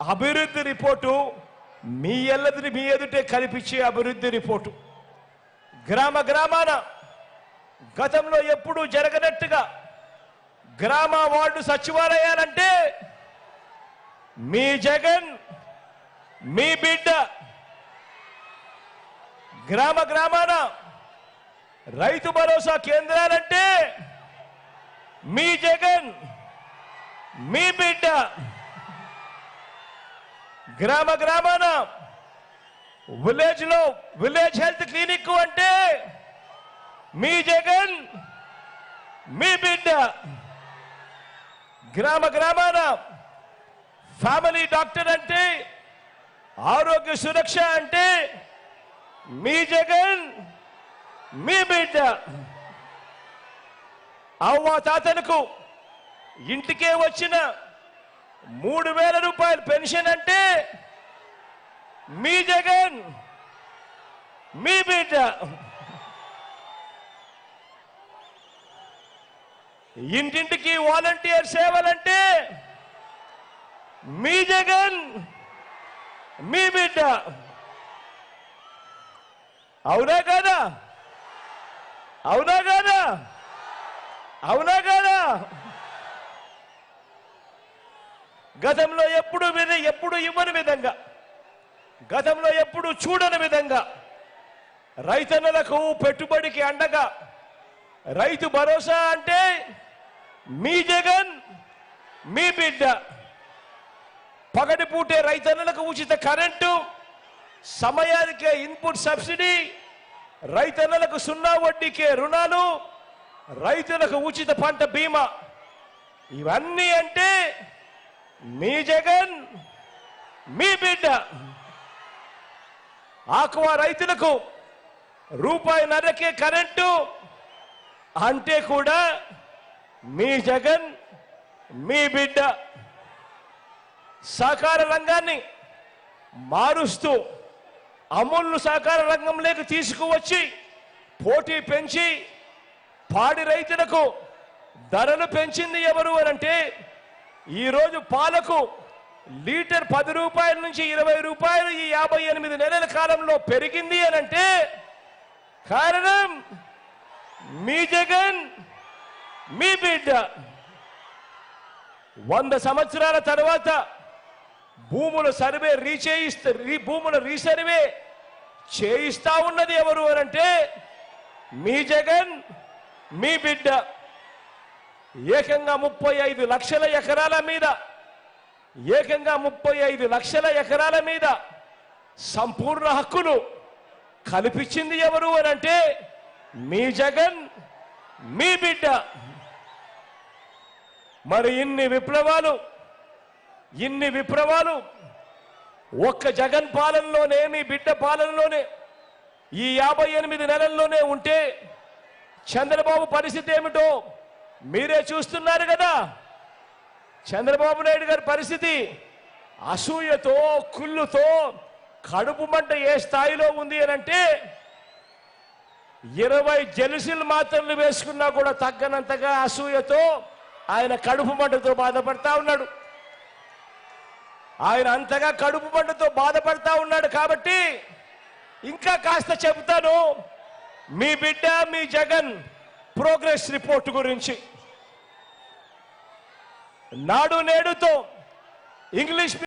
అభివృద్ధి రిపోర్టు మీ ఎల్లదిని మీ ఎదుటే కనిపించే అభివృద్ధి రిపోర్టు. గ్రామ గ్రామాన గతంలో ఎప్పుడూ జరగనట్టుగా గ్రామ వార్డు సచివాలయాలంటే మీ జగన్ మీ బిడ్డ గ్రామ గ్రామాన రైతు భరోసా కేంద్రాలంటే మీ జగన్ మీ బిడ్డ గ్రామ గ్రామాన విలేజ్లో విలేజ్ హెల్త్ క్లినిక్ అంటే మీ జగన్ మీ బిడ్డ. గ్రామ గ్రామాన ఫ్యామిలీ డాక్టర్ అంటే ఆరోగ్య సురక్ష అంటే మీ జగన్ మీ బిడ్డ. అవ్వ తాతలకు ఇంటికే వచ్చిన మూడు వేల రూపాయలు పెన్షన్ అంటే మీ జగన్ మీ బిడ్డ. ఇంటింటికి వాలంటీర్ సేవలంటే మీ జగన్ మీ బిడ్డ. అవునా కాదా? అవునా కాదా? అవునా కాదా? గతంలో ఎప్పుడు విని ఎప్పుడు ఇవ్వని విధంగా. గతంలో ఎప్పుడు చూడని విధంగా రైతన్నలకు పెట్టుబడికి అండగా రైతు భరోసా అంటే మీ జగన్ మీ బిడ్డ. పగటి పూటే రైతన్నలకు ఉచిత కరెంటు సమయానికే ఇన్పుట్ సబ్సిడీ రైతన్నలకు సున్నా వడ్డీకే రుణాలు రైతులకు ఉచిత పంట బీమా. ఇవన్నీ అంటే మీ జగన్ మీ బిడ్డ. ఆక్వా రైతులకు రూపాయి నరకే కరెంటు అంటే కూడా మీ జగన్ మీ బిడ్డ సహకార రంగాన్ని మారుస్తూ అమూల్ను సహకార రంగంలోకి తీసుకువచ్చి పోటీ పెంచి పాడి రైతులకు ధరలు పెంచింది ఎవరు అని అంటే ఈరోజు పాలకు లీటర్ పది రూపాయల నుంచి ఇరవై రూపాయలు ఈ యాభై ఎనిమిది నెలల కాలంలో పెరిగింది అని అంటే కారణం మీ జగన్ మీ బిడ్డ. వంద సంవత్సరాల తర్వాత భూముల సర్వే రీచేయిస్తే రీ- భూముల రీసర్వే చేయిస్తా ఉన్నది ఎవరు అని అంటే మీ జగన్ మీ బిడ్డ. ఏకంగా ముప్పై ఐదు లక్షల ఎకరాల మీద ఏకంగా ముప్పై ఐదు లక్షల ఎకరాల మీద సంపూర్ణ హక్కులు కల్పించింది ఎవరు అని అంటే మీ జగన్ మీ బిడ్డ. మరి ఇన్ని విప్లవాలు ఇన్ని విప్లవాలు ఒక్క జగన్ పాలనలోనే మీ బిడ్డ పాలనలోనే ఈ యాభై ఎనిమిది నెలల్లోనే ఉంటే చంద్రబాబు పరిస్థితి ఏమిటో మీరే చూస్తున్నారు కదా. చంద్రబాబు నాయుడు గారి పరిస్థితి అసూయతో కుళ్ళుతో కడుపు మంట ఏ స్థాయిలో ఉంది అని అంటే ఇరవై జెలుసులు మాత్రలు వేసుకున్నా కూడా తగ్గనంతగా అసూయతో ఆయన కడుపు మంటతో బాధపడతా ఉన్నాడు. ఆయన అంతగా కడుపు మంటతో బాధపడతా ఉన్నాడు కాబట్టి ఇంకా కాస్త చెబుతాను మీ బిడ్డ మీ జగన్ ప్రోగ్రెస్ రిపోర్ట్ గురించి. నాడు నేడుతో ఇంగ్లీష్